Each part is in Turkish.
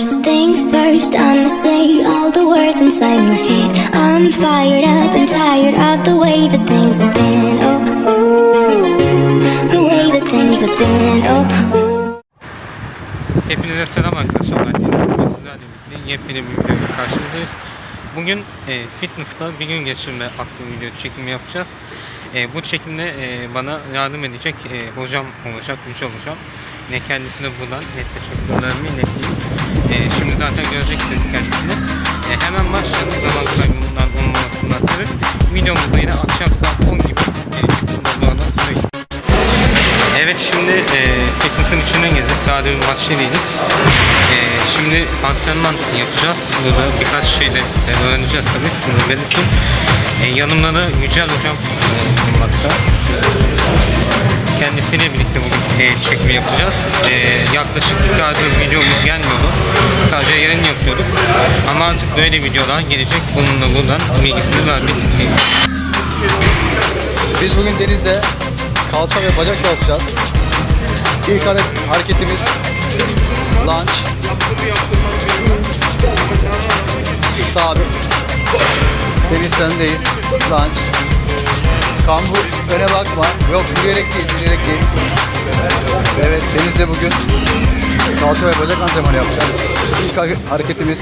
First things first, I'ma say all the words inside my head. I'm fired up and tired of the way that things have been. Oh, ooh, the way that things have been. Oh, ooh. Hepinize selam arkadaşlar. Ben. Yepyeni bir karşınızdayız. Bugün e, fitness'ta bir gün geçirme adlı video çekimi yapacağız. E, bu çekimde e, bana yardım edecek e, hocam olacak, Yüce hocam. Ne kendisine buradan ne teşekkürlerimi ileteyim. E, şimdi zaten göreceksiniz kendisini. E, hemen başlayalım. Zaman kaybımından olmamasından sebep. Videomuzda yine akşam saat 10 gibi e, çıktığında bu. Evet şimdi e, fitness'ın içine Daha bir maçta değiliz. E, şimdi antrenman yapacağız. Burada birkaç şey de e, öğreneceğiz tabii. Bunu belirteyim. E, yanımda da Yücel Hocam e, bulunmakta. Kendisiyle birlikte bugün e, çekimi yapacağız. E, yaklaşık iki aydır videomuz gelmiyordu. Sadece yayın yapıyorduk. Ama artık böyle videolar gelecek. Bununla buradan bilgisini vermek istedim. Biz bugün denizde kalça ve bacak çalışacağız. İlk hare- hareketimiz lunge. Sabit. Deniz sendeyiz. Lunge. Kambur öne bakma. Yok yürüyerek değil, yürüyerek değil. Evet denizde bugün kalça ve bacak antrenmanı yapacağız. İlk hare- hareketimiz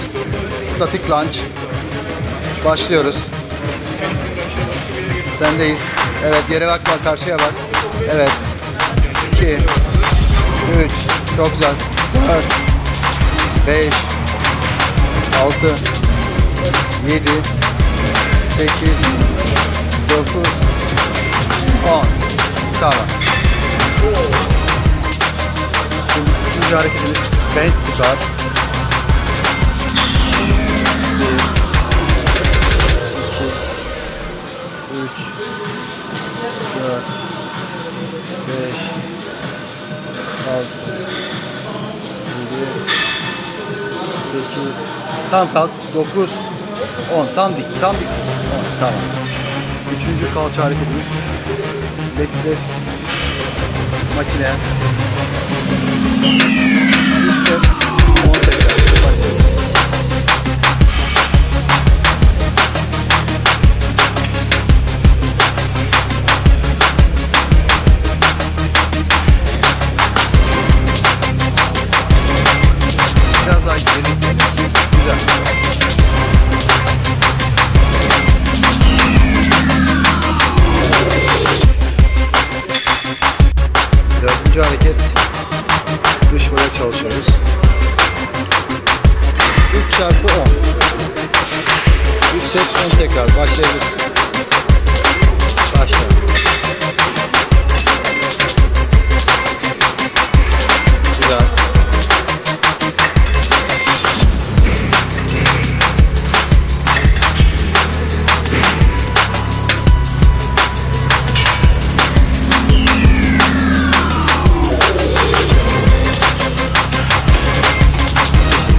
static lunge. Başlıyoruz. Sendeyiz. Evet yere bakma karşıya bak. Evet. 2 3 Çok güzel. 4 5 6 7 8 9 10 Tamam. Şimdi üçüncü hareketimiz bench squat. 6 7 8 Tam kalk. 9 10 tam dik tam dik. 10 tamam. Üçüncü kalça hareketimiz leg press makine Dördüncü hareket. Bacak çalışıyoruz. 3 çarpı 10. 3 set 10 tekrar. Başlayabiliriz. Başla.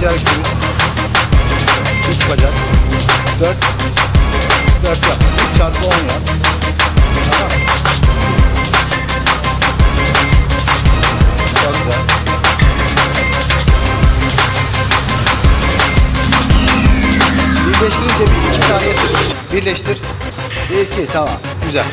İkinci hareketimiz. Üç bacak. Dört. Dört yap. Üç çarpı on yap. Tamam. Birleştirince bir iki saniye. Birleştir. Bir iki tamam. Güzel.